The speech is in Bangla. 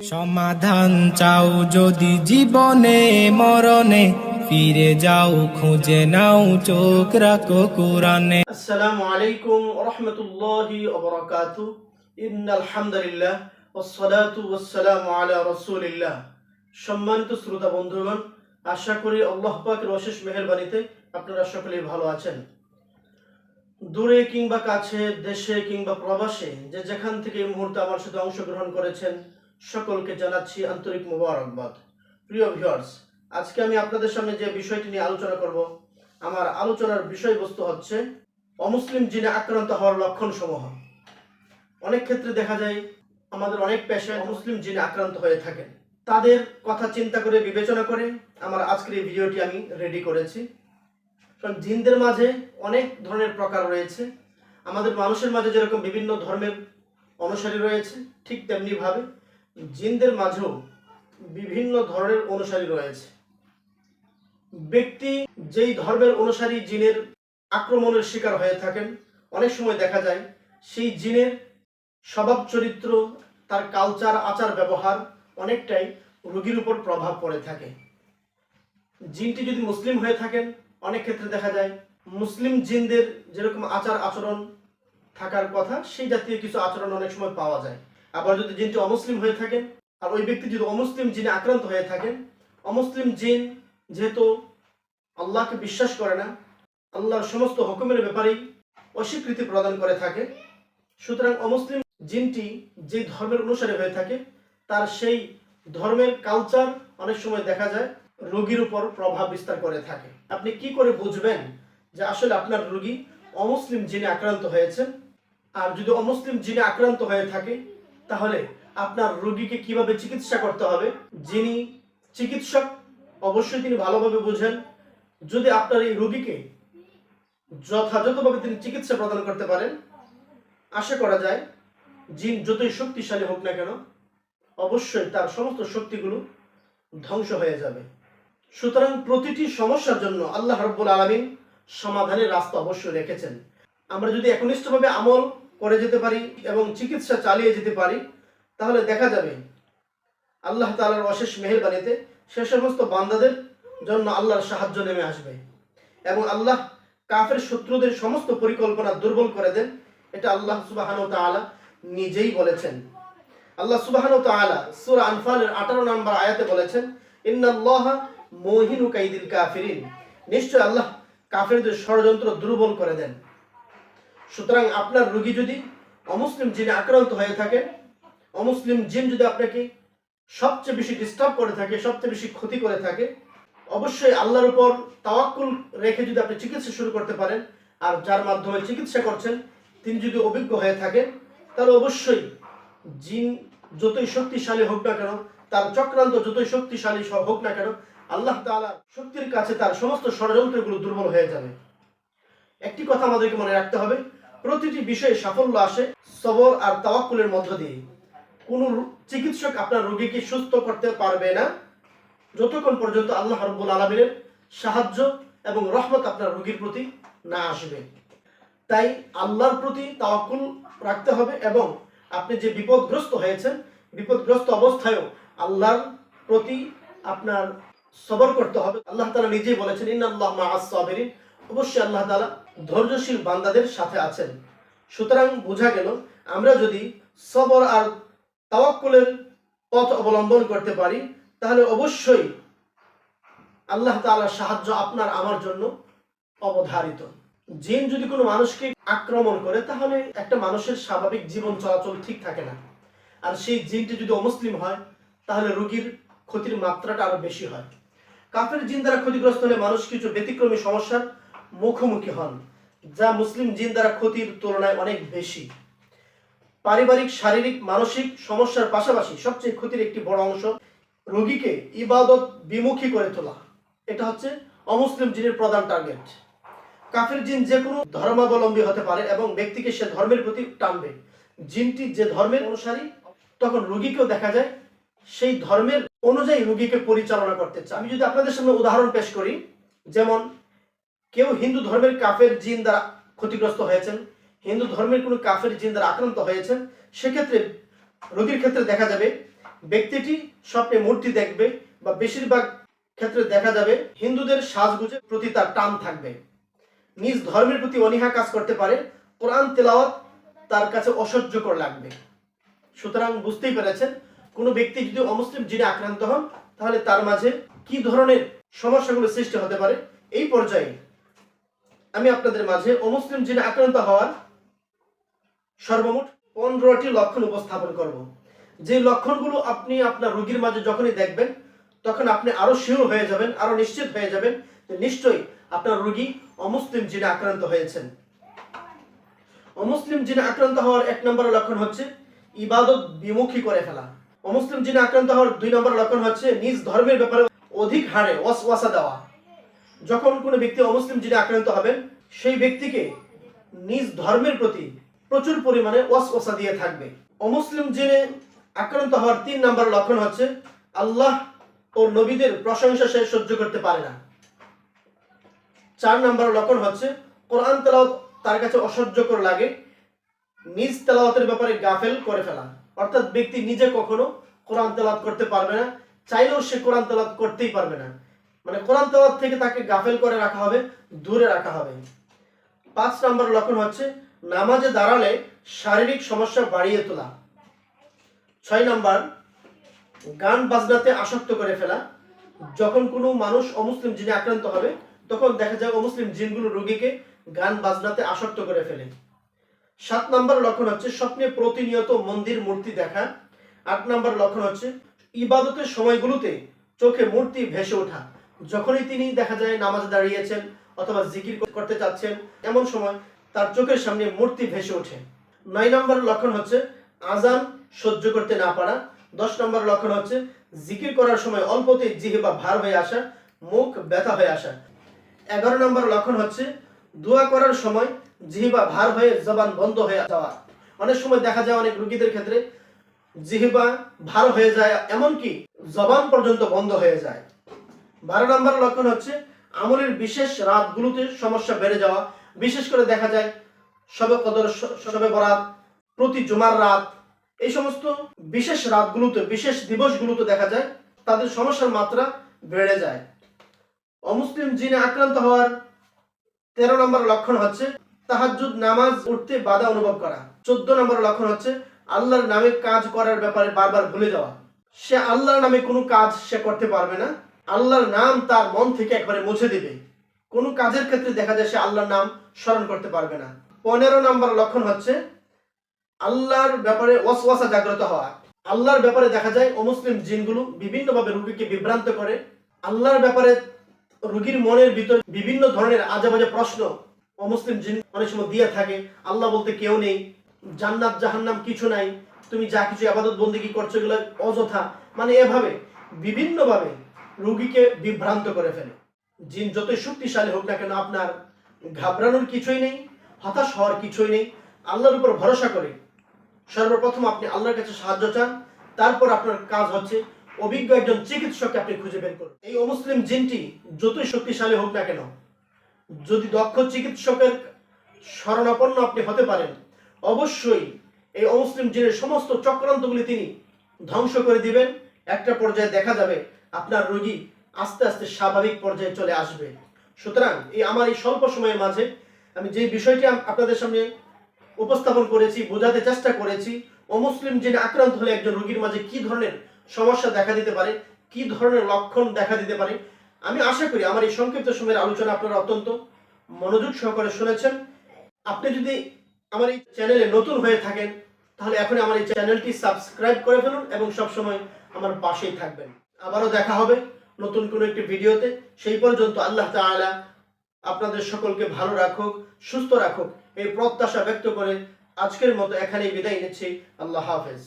সমাধান চাও যদি জীবনে, মরণে, ফিরে যাও, খুঁজে নাও, চোখ রাখো কোরআনে। আসসালামু আলাইকুম রাহমাতুল্লাহি ওয়া বারাকাতু। ইন্নাল হামদুলিল্লাহ আলা রাসূলিল্লাহ। সম্মানিত শ্রোতা বন্ধুগণ, আশা করি আল্লাহ পাকের অশেষ মেহেরবানিতে আপনারা সকলেই ভালো আছেন। দূরে কিংবা কাছে, দেশে কিংবা প্রবাসে, যে যেখান থেকে এই মুহূর্তে আমার সাথে অংশগ্রহণ করেছেন সকলকে জানাচ্ছি আন্তরিক মোবারকবাদ। প্রিয় ভিউয়ার্স আজকে আমি আপনাদের সামনে যে বিষয়টি নিয়ে আলোচনা করব, আমার আলোচনার বিষয়বস্তু হচ্ছে অমুসলিম জিনে আক্রান্ত হওয়ার লক্ষণ সমূহ অনেক ক্ষেত্রে দেখা যায় আমাদের অনেক পেশায় মুসলিম জিনে আক্রান্ত হয়ে থাকেন তাদের কথা চিন্তা করে বিবেচনা করে আমার আজকের এই ভিডিওটি আমি রেডি করেছি। কারণ জিনদের মাঝে অনেক ধরনের প্রকার রয়েছে। আমাদের মানুষের মাঝে যেরকম বিভিন্ন ধর্মের অনুসারী রয়েছে, ঠিক তেমনি ভাবে জিনদের মাঝেও বিভিন্ন ধরনের অনুসারী রয়েছে। ব্যক্তি যেই ধর্মের অনুসারী জিনের আক্রমণের শিকার হয়ে থাকেন, অনেক সময় দেখা যায় সেই জিনের স্বভাব চরিত্র, তার কালচার আচার, ব্যবহার অনেকটাই রোগীর উপর প্রভাব পড়ে থাকে। জিনটি যদি মুসলিম হয়ে থাকেন, অনেক ক্ষেত্রে দেখা যায় মুসলিম জিনদের যেরকম আচার আচরণ থাকার কথা, সেই জাতীয় কিছু আচরণ অনেক সময় পাওয়া যায়। আবার যদি জিনটি অমুসলিম হয়ে থাকেন, আর ওই ব্যক্তি যদি অমুসলিম জিনে আক্রান্ত হয়ে থাকেন, অমুসলিম জিন যেহেতু আল্লাহকে বিশ্বাস করে না, আল্লাহর সমস্ত হুকুমের ব্যাপারেই অস্বীকৃতি প্রদান করে থাকে, সুতরাং অমুসলিম জিনটি যে ধর্মের অনুসারে হয়ে থাকে, তার সেই ধর্মের কালচার অনেক সময় দেখা যায়, রোগীর উপর প্রভাব বিস্তার করে থাকে। আপনি কি করে বুঝবেন যে আসলে আপনার রোগী অমুসলিম জিনে আক্রান্ত হয়েছেন? আর যদি অমুসলিম জিনে আক্রান্ত হয়ে থাকে তাহলে আপনার রোগীকে কীভাবে চিকিৎসা করতে হবে? যিনি চিকিৎসক, অবশ্যই তিনি ভালোভাবে বোঝেন। যদি আপনার এই রোগীকে যথাযথভাবে তিনি চিকিৎসা প্রদান করতে পারেন, আশা করা যায় জিন যতই শক্তিশালী হোক না কেন, অবশ্যই তার সমস্ত শক্তিগুলো ধ্বংস হয়ে যাবে। সুতরাং প্রতিটি সমস্যার জন্য আল্লাহ রব্বুল আলমিন সমাধানের রাস্তা অবশ্যই রেখেছেন। আমরা যদি একনিষ্ঠভাবে আমল করে যেতে পারি এবং চিকিৎসা চালিয়ে যেতে পারি, তাহলে দেখা যাবে আল্লাহ তাআলার অশেষ মেহেরবানিতে সে সমস্ত বান্দাদের জন্য আল্লাহর সাহায্য নেমে আসবে এবং আল্লাহ কাফের শত্রুদের সমস্ত পরিকল্পনা দুর্বল করে দেন, এটা আল্লাহ সুবাহান তাআলা নিজেই বলেছেন। আল্লাহ সুবাহান তাআলা সুর আনফালের 18 নম্বর আয়াতে বলেছেন, ইন্নাল্লাহ কাইদিল কাফিরিন। নিশ্চয় আল্লাহ কাফেরদের ষড়যন্ত্র দুর্বল করে দেন। সুতরাং আপনার রোগী যদি অমুসলিম জিনে আক্রান্ত হয়ে থাকে, অমুসলিম জিন যদি আপনাকে সবচেয়ে বেশি ডিস্টার্ব করে থাকে, সবচেয়ে বেশি ক্ষতি করে থাকে, অবশ্যই আল্লাহর উপর তাওয়াক্কুল রেখে যদি আপনি চিকিৎসা শুরু করতে পারেন, আর যার মাধ্যমে চিকিৎসা করছেন, তিনি যদি অভিজ্ঞ হয়ে থাকেন, তাহলে অবশ্যই জিন যতই শক্তিশালী হোক না কেন, তার চক্রান্ত যতই শক্তিশালী হোক না কেন, আল্লাহ তাআলা শক্তির কাছে তার সমস্ত ষড়যন্ত্রগুলো দুর্বল হয়ে যাবে। একটি কথা আমাদেরকে মনে রাখতে হবে প্রতিটি বিষয়ে সাফল্য আসে সবর আর তাওয়াক্কুলের মধ্য দিয়ে। কোন চিকিৎসক আপনার রোগীকে সুস্থ করতে পারবে না। যতক্ষণ পর্যন্ত আল্লাহ রব্বুল আলমিনের সাহায্য এবং রহমত আপনার রোগীর প্রতি না আসবে। তাই আল্লাহর প্রতি তাওয়াক্কুল রাখতে হবে এবং আপনি যে বিপদগ্রস্ত হয়েছেন, বিপদগ্রস্ত অবস্থায়ও আল্লাহর প্রতি আপনার সবর করতে হবে। আল্লাহ তালা নিজেই বলেছেন, ইন্নাল্লাহ মাআস সাবিরিন অবশ্যই আল্লাহ তাআলা ধৈর্যশীল বান্দাদের সাথে আছেন। সুতরাং বোঝা গেল, আমরা যদি সবর আর তাওয়াক্কুলের পথ অবলম্বন করতে পারি, তাহলে অবশ্যই আল্লাহ তাআলার সাহায্য আপনার আমার জন্য অবধারিত। জিন যদি কোনো মানুষকে আক্রমণ করে, তাহলে একটা মানুষের স্বাভাবিক জীবন চলাচল ঠিক থাকে না। আর সেই জিনটি যদি অমুসলিম হয়, তাহলে রোগীর ক্ষতির মাত্রাটা আরও বেশি হয়। কাফের জিন দ্বারা ক্ষতিগ্রস্ত হলে মানুষ কিছু ব্যতিক্রমী সমস্যার মুখোমুখি হন, যা মুসলিম জিন দ্বারা ক্ষতির তুলনায় অনেক বেশি। পারিবারিক, শারীরিক, মানসিক সমস্যার পাশাপাশি সবচেয়ে ক্ষতির একটি বড় অংশ রোগীকে ইবাদত বিমুখী করে তোলা। এটা হচ্ছে অমুসলিম জিনের প্রধান টার্গেট। কাফের জিন যে কোনো ধর্মাবলম্বী হতে পারে এবং ব্যক্তিকে সে ধর্মের প্রতি টানবে। জিনটি যে ধর্মের অনুসারী, তখন রোগীকেও দেখা যায়, সেই ধর্মের অনুযায়ী রোগীকে পরিচালনা করতে চায়। আমি যদি আপনাদের সামনে উদাহরণ পেশ করি, যেমন কেউ হিন্দু ধর্মের কাফের জিন দ্বারা ক্ষতিগ্রস্ত হয়েছেন, হিন্দু ধর্মের কোনো কাফের জিন দ্বারা আক্রান্ত হয়েছেন, সেক্ষেত্রে রোগীর ক্ষেত্রে দেখা যাবে ব্যক্তিটি স্বপ্নে মূর্তি দেখবে বা বেশিরভাগ ক্ষেত্রে দেখা যাবে হিন্দুদের সাজগুজের প্রতি তার টান থাকবে। নিজ ধর্মের প্রতি অনীহা কাজ করতে পারে, কোরআন, তেলাওয়াত তার কাছে অসহ্যকর লাগবে। সুতরাং বুঝতেই পেরেছেন, কোনো ব্যক্তি যদি অমুসলিম জিনে আক্রান্ত হন, তাহলে তার মাঝে কি ধরনের সমস্যাগুলো সৃষ্টি হতে পারে, এই পর্যায়ে আমি আপনাদের মাঝে অমুসলিম জিনে আক্রান্ত হওয়ার সর্বমোট পনেরোটি লক্ষণ উপস্থাপন করব। যে লক্ষণগুলো আপনি আপনার রোগীর মাঝে যখনই দেখবেন, তখন আপনি আরও শিওর হয়ে যাবেন, আরও নিশ্চিত হয়ে যাবেন যে নিশ্চয়ই আপনার রোগী অমুসলিম জিনে আক্রান্ত হয়েছেন। অমুসলিম জিনে আক্রান্ত হওয়ার এক নম্বর লক্ষণ হচ্ছে ইবাদত বিমুখী করে ফেলা। অমুসলিম জিনে আক্রান্ত হওয়ার দুই নম্বর লক্ষণ হচ্ছে নিজ ধর্মের ব্যাপারে অধিক হারে ওয়াসওয়াসা দেওয়া। যখন কোনো ব্যক্তি অমুসলিম জিনে আক্রান্ত হবেন, সেই ব্যক্তিকে নিজ ধর্মের প্রতি প্রচুর পরিমাণে ওয়াসওয়াসা দিয়ে থাকবে। অমুসলিম জিনে আক্রান্ত হওয়ার তিন নম্বর লক্ষণ হচ্ছে, আল্লাহ ও নবীদের প্রশংসা সে সহ্য করতে পারে না। চার নম্বর লক্ষণ হচ্ছে, কোরআন তেলাওয়াত তার কাছে অসহ্যকর লাগে, নিজ তেলাওয়াতের ব্যাপারে গাফেল করে ফেলা। অর্থাৎ ব্যক্তি নিজে কখনো কোরআন তেলাওয়াত করতে পারবে না, চাইলেও সে কোরআন তেলাওয়াত করতেই পারবে না। মানে কোরআন তেলাওয়াত থেকে তাকে গাফেল করে রাখা হবে, দূরে রাখা হবে। পাঁচ নম্বর লক্ষণ হচ্ছে, নামাজে দাঁড়ালে শারীরিক সমস্যা বাড়িয়ে তোলা। ছয় নম্বর, গান বাজনাতে আসক্ত করে ফেলা। যখন কোনো মানুষ অমুসলিম জিনে আক্রান্ত হবে, তখন দেখা যায় অমুসলিম জিনগুলো রোগীকে গান বাজনাতে আসক্ত করে ফেলে। সাত নম্বর লক্ষণ হচ্ছে, স্বপ্নে প্রতিনিয়ত মন্দির মূর্তি দেখা। আট নম্বর লক্ষণ হচ্ছে, ইবাদতের সময়গুলোতে চোখে মূর্তি ভেসে ওঠা। যখনই তিনি দেখা যায় নামাজে দাঁড়িয়েছেন অথবা জিকির করতে চাচ্ছেন, এমন সময় তার চোখের সামনে মূর্তি ভেসে ওঠে। নয় নম্বর লক্ষণ হচ্ছে আজান সহ্য করতে না পারা। দশ নম্বর লক্ষণ হচ্ছে জিকির করার সময় অল্পতেই জিহবা ভার হয়ে আসা, মুখ ব্যথা হয়ে আসা। এগারো নম্বর লক্ষণ হচ্ছে দোয়া করার সময় জিহিবা ভার হয়ে জবান বন্ধ হয়ে যাওয়া। অনেক সময় দেখা যায় অনেক রুগীদের ক্ষেত্রে জিহিবা ভার হয়ে যায়, এমনকি জবান পর্যন্ত বন্ধ হয়ে যায়। বারো নম্বর লক্ষণ হচ্ছে আমলের বিশেষ রাতগুলোতে সমস্যা বেড়ে যাওয়া। বিশেষ করে দেখা যায় সবে কদর সবে বরাত, প্রতি জুমার রাত। এই সমস্ত বিশেষ রাতগুলোতে, বিশেষ দিবসগুলোতে দেখা যায় তাদের সমস্যার মাত্রা বেড়ে যায়। অমুসলিম জিনে আক্রান্ত হওয়ার তেরো নম্বর লক্ষণ হচ্ছে তাহাজ্জুদ, নামাজ উঠতে বাধা অনুভব করা। চোদ্দ নম্বর লক্ষণ হচ্ছে আল্লাহর নামে কাজ করার ব্যাপারে বারবার ভুলে যাওয়া। সে আল্লাহর নামে কোনো কাজ সে করতে পারবে না। আল্লাহর নাম তার মন থেকে একবারে মুছে দিবে। কোনো কাজের ক্ষেত্রে দেখা যায় সে আল্লাহর নাম স্মরণ করতে পারবে না। পনেরো নম্বর লক্ষণ হচ্ছে আল্লাহর ব্যাপারে ওয়াসওয়াসা জাগ্রত হওয়া। আল্লাহর ব্যাপারে দেখা যায় অমুসলিম জিনগুলো বিভিন্নভাবে রুগীকে বিভ্রান্ত করে। আল্লাহর ব্যাপারে রুগীর মনের ভিতর বিভিন্ন ধরনের আজে বাজে প্রশ্ন অমুসলিম জিন অনেক সময় দিয়ে থাকে। আল্লাহ বলতে কেউ নেই, জান্নাত, জাহান্নাম কিছু নাই, তুমি যা কিছু আবাদত বন্দিগি করছ এগুলো অযথা। মানে এভাবে, বিভিন্নভাবে রোগীকে বিভ্রান্ত করে ফেলে। জিন যতই শক্তিশালী হোক না কেন আপনার ঘাবড়ানোর কিছুই নেই, হতাশ হওয়ার কিছুই নেই। আল্লাহর উপর ভরসা করে সর্বপ্রথম আপনি আল্লাহর কাছে সাহায্য চান, তারপর আপনার কাজ হচ্ছে অভিজ্ঞ একজন চিকিৎসককে আপনি খুঁজে বের করুন। এই অমুসলিম জিনটি যতই শক্তিশালী হোক না কেন, যদি দক্ষ চিকিৎসকের শরণাপন্ন আপনি হতে পারেন, অবশ্যই এই অমুসলিম জিনের সমস্ত চক্রান্তগুলি তিনি ধ্বংস করে দিবেন। একটা পর্যায়ে দেখা যাবে আপনার রোগী আস্তে আস্তে স্বাভাবিক পর্যায়ে চলে আসবে। সুতরাং এই আমার এই স্বল্প সময়ের মাঝে আমি যে বিষয়টি আপনাদের সামনে উপস্থাপন করেছি, বোঝাতে চেষ্টা করেছি, অমুসলিম জিনে আক্রান্ত হলে একজন রোগীর মাঝে কি ধরনের সমস্যা দেখা দিতে পারে, কি ধরনের লক্ষণ দেখা দিতে পারে, আমি আশা করি আমার এই সংক্ষিপ্ত সময়ের আলোচনা আপনারা অত্যন্ত মনোযোগ সহকারে শুনেছেন। আপনি যদি আমার এই চ্যানেলে নতুন হয়ে থাকেন, তাহলে এখন আমার এই চ্যানেলটি সাবস্ক্রাইব করে ফেলুন এবং সবসময় আমার পাশেই থাকবেন। আবারও দেখা হবে নতুন কোনো একটি ভিডিওতে। সেই পর্যন্ত আল্লাহ তালা আপনাদের সকলকে ভালো রাখুক, সুস্থ রাখুক, এই প্রত্যাশা ব্যক্ত করে আজকের মতো এখানেই বিদায় নিচ্ছি। আল্লাহ হাফেজ।